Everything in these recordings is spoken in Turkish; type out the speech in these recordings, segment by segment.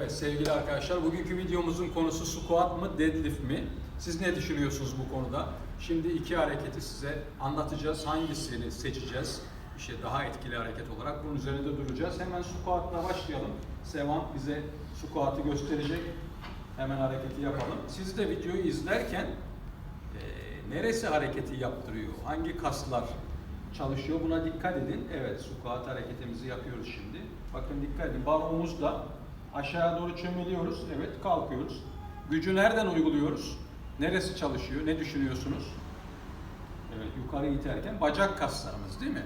Evet sevgili arkadaşlar bugünkü videomuzun konusu squat mı deadlift mi? Siz ne düşünüyorsunuz bu konuda? Şimdi iki hareketi size anlatacağız. Hangisini seçeceğiz? İşte daha etkili hareket olarak bunun üzerinde duracağız. Hemen squat'la başlayalım. Sevan bize squat'ı gösterecek. Hemen hareketi yapalım. Siz de videoyu izlerken e, neresi hareketi yaptırıyor? Hangi kaslar çalışıyor? Buna dikkat edin. Evet, squat hareketimizi yapıyoruz şimdi. Bakın dikkat edin. Bar omuzda aşağıya doğru çömeliyoruz. Evet, kalkıyoruz. Gücü nereden uyguluyoruz? Neresi çalışıyor? Ne düşünüyorsunuz? Evet, yukarı iterken bacak kaslarımız değil mi?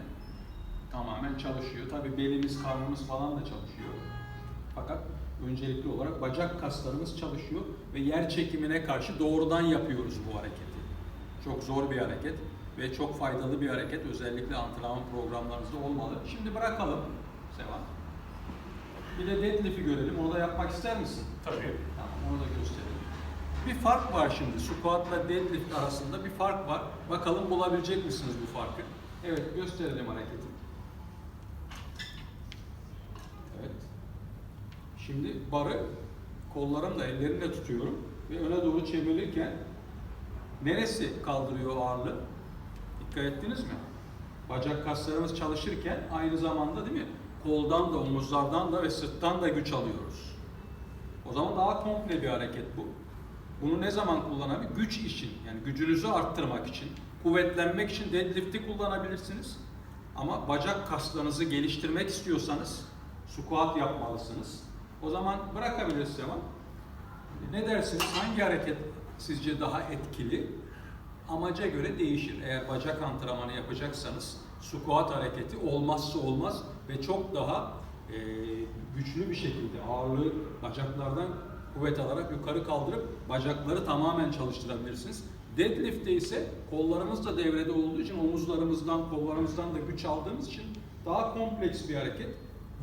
Tamamen çalışıyor. Tabii belimiz, karnımız falan da çalışıyor. Fakat öncelikli olarak bacak kaslarımız çalışıyor ve yer çekimine karşı doğrudan yapıyoruz bu hareketi. Çok zor bir hareket ve çok faydalı bir hareket. Özellikle antrenman programlarınızda olmalı. Şimdi bırakalım Sevan. Bir de deadlift'i görelim. Onu da yapmak ister misin? Tabii. Tamam, onu da gösterelim. Bir fark var şimdi. Squat'la deadlift arasında bir fark var. Bakalım bulabilecek misiniz bu farkı? Evet, gösterelim hareketi. Evet. Şimdi barı kollarımla, ellerimle tutuyorum ve öne doğru çevirirken neresi kaldırıyor ağırlığı? Dikkat ettiniz mi? Bacak kaslarımız çalışırken aynı zamanda değil mi? Koldan da, omuzlardan da ve sırttan da güç alıyoruz. O zaman daha komple bir hareket bu. Bunu ne zaman kullanabilir? Güç için, yani gücünüzü arttırmak için, kuvvetlenmek için deadlift'i kullanabilirsiniz. Ama bacak kaslarınızı geliştirmek istiyorsanız squat yapmalısınız. O zaman bırakabiliriz Sevan. Ne dersiniz? Hangi hareket sizce daha etkili? Amaca göre değişir. Eğer bacak antrenmanı yapacaksanız squat hareketi olmazsa olmaz ve çok daha e, güçlü bir şekilde ağırlığı bacaklardan kuvvet alarak yukarı kaldırıp bacakları tamamen çalıştırabilirsiniz. Deadlift'te ise kollarımız da devrede olduğu için omuzlarımızdan, kollarımızdan da güç aldığımız için daha kompleks bir hareket.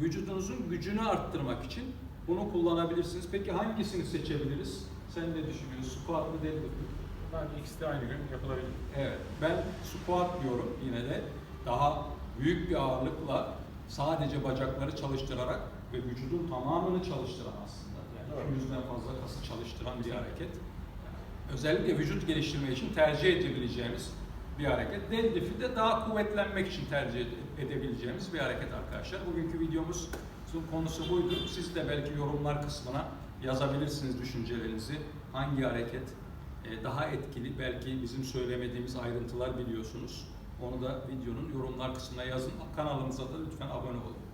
Vücudunuzun gücünü arttırmak için bunu kullanabilirsiniz. Peki hangisini seçebiliriz? Sen ne düşünüyorsun? Squat mı deadlift mi? Bence ikisi de aynı gün yapılabilir. Evet, ben squat diyorum yine de daha büyük bir ağırlıkla sadece bacakları çalıştırarak ve vücudun tamamını çalıştıran aslında. Yani Evet. 200'den fazla kası çalıştıran bir hareket. Özellikle vücut geliştirme için tercih edebileceğimiz bir hareket. Deadlift'i de daha kuvvetlenmek için tercih ede- edebileceğimiz bir hareket arkadaşlar. Bugünkü videomuzun konusu buydu. Siz de belki yorumlar kısmına yazabilirsiniz düşüncelerinizi. Hangi hareket daha etkili, belki bizim söylemediğimiz ayrıntılar biliyorsunuz. Onu da videonun yorumlar kısmına yazın. Kanalımıza da lütfen abone olun.